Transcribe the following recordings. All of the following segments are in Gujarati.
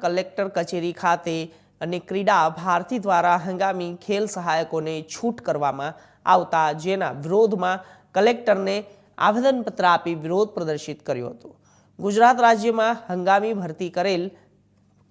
કલેક્ટર કચેરી ખાતે અને ક્રીડા ભારતી દ્વારા હંગામી ખેલ સહાયકોને છૂટ કરવામાં આવતા જેના વિરોધમાં કલેક્ટરને આવેદનપત્ર આપી વિરોધ પ્રદર્શિત કર્યો હતો. ગુજરાત રાજ્યમાં હંગામી ભરતી કરેલ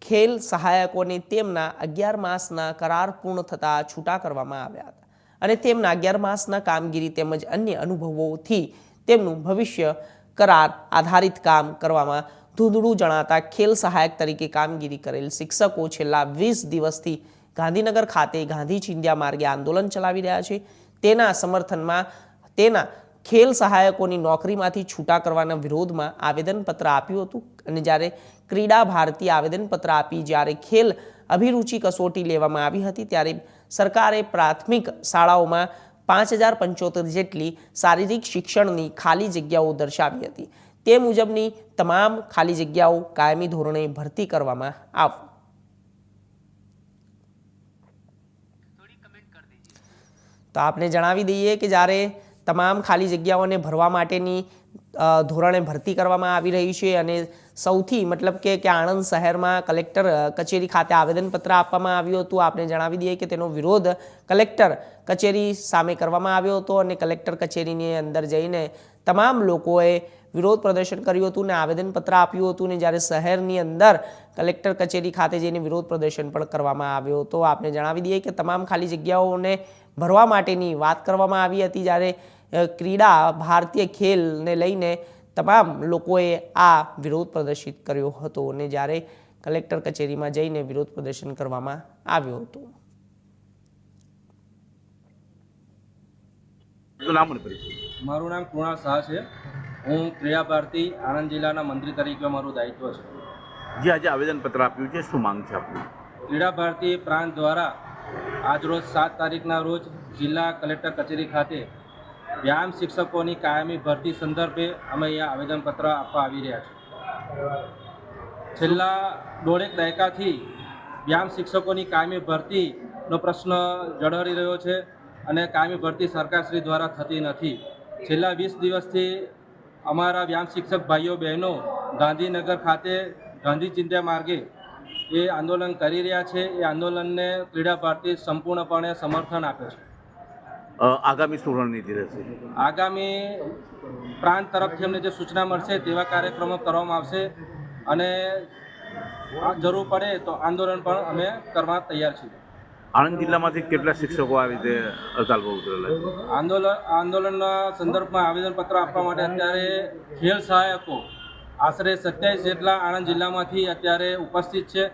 ખેલ સહાયકોને તેમના અગિયાર માસના કરાર પૂર્ણ થતાં છૂટા કરવામાં આવ્યા હતા અને તેમના અગિયાર માસના કામગીરી તેમજ અન્ય અનુભવોથી તેમનું ભવિષ્ય કરાર આધારિત કામ કરવામાં ધૂંધળું જણાતા ખેલ સહાયક તરીકે કામગીરી કરેલ શિક્ષકો છેલ્લા વીસ દિવસથી ગાંધીનગર ખાતે ગાંધી ચિંધ્યા માર્ગે આંદોલન ચલાવી રહ્યા છે. તેના સમર્થનમાં, તેના ખેલ સહાયકોની નોકરીમાંથી છૂટા કરવાના વિરોધમાં આવેદનપત્ર આપ્યું હતું અને જ્યારે ક્રીડા ભારતીય આવેદનપત્ર આપી જ્યારે ખેલ અભિરુચિ કસોટી લેવામાં આવી હતી ત્યારે સરકારે પ્રાથમિક શાળાઓમાં પાંચ હજાર પંચોતેર જેટલી શારીરિક શિક્ષણની ખાલી જગ્યાઓ દર્શાવી હતી. તે મુજબની તમામ ખાલી જગ્યાઓ કાયમી ધોરણે ભરતી કરવામાં આવશે તો આપને જણાવી દઈએ કે જ્યારે તમામ ખાલી જગ્યાઓને ભરવા માટેની ધોરણે ભરતી કરવામાં આવી રહી છે અને સૌથી મતલબ કે કે આણંદ શહેરમાં કલેક્ટર કચેરી ખાતે આવેદનપત્ર આપવામાં આવ્યું હતું, આપને જણાવી દઈએ કે તેનો વિરોધ કલેક્ટર કચેરી સામે કરવામાં આવ્યો હતો અને કલેક્ટર કચેરીની અંદર જઈને તમામ લોકોએ વિરોધ પ્રદર્શન કર્યું હતું ને આવેદનપત્ર આપ્યું હતું ને જ્યારે શહેરની અંદર કલેક્ટર કચેરી ખાતે જઈને વિરોધ પ્રદર્શન પણ કરવામાં આવ્યો હતો. આપને જણાવી દઈએ કે તમામ ખાલી જગ્યાઓને ભરવા માટેની વાત કરવામાં આવી હતી જ્યારે ક્રીડા ભારતીય ખેલને લઈને તમામ લોકોએ આ વિરોધ પ્રદર્શિત કર્યો હતો અને જ્યારે કલેક્ટર કચેરીમાં જઈને વિરોધ પ્રદર્શન કરવામાં આવ્યો હતું. મારું નામ કૃણાલ શાહ છે. હું ક્રિયા ભારતી આણંદ જિલ્લાના મંત્રી તરીકે મારું દાયિત્વ છે. જે આજે આવેદનપત્ર આપ્યું છે. શું માંગ છે આપની? ક્રીડા ભારતી પ્રાંત દ્વારા આજરોજ સાત તારીખના રોજ જિલ્લા કલેક્ટર કચેરી ખાતે વ્યાયામ શિક્ષકોની કાયમી ભરતી સંદર્ભે અમે અહીંયા આવેદનપત્ર આપવા આવી રહ્યા છીએ. છેલ્લા દોઢેક દાયકાથી વ્યાયામ શિક્ષકોની કાયમી ભરતીનો પ્રશ્ન જળહરી રહ્યો છે અને કાયમી ભરતી સરકારશ્રી દ્વારા થતી નથી. છેલ્લા વીસ દિવસથી અમારા વ્યાયામ શિક્ષક ભાઈઓ બહેનો ગાંધીનગર ખાતે ગાંધી ચિંતા માર્ગે એ આંદોલન કરી રહ્યા છે. એ આંદોલનને ક્રીડા ભારતી સંપૂર્ણપણે સમર્થન આપે છે. આગામી શું રણનીતિ રહેશે. આગામી પ્રાંત તરફથી અમને જે સૂચના મળશે તેવા કાર્યક્રમો કરવામાં આવશે અને જરૂર પડે તો આંદોલન પણ અમે કરવા તૈયાર છીએ. આણંદ જિલ્લામાંથી કેટલા શિક્ષકો આવી રીતે હડતાલ પર ઉતરેલા છે? આંદોલન આંદોલનના સંદર્ભમાં આવેદનપત્ર આપવા માટે અત્યારે ખેલ સહાયકો આશરે સત્યાવીસ જેટલા આણંદ જિલ્લામાંથી અત્યારે ઉપસ્થિત છે.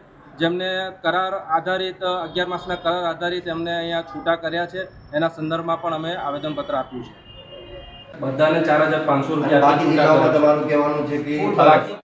જેમને કરાર આધારિત અગિયાર માસના કરાર આધારિત એમને અહીંયા છૂટા કર્યા છે. એના સંદર્ભમાં પણ અમે આવેદનપત્ર આપ્યું છે. બધાને ચાર હજાર પાંચસો રૂપિયા તમારું કહેવાનું છે કે બાકી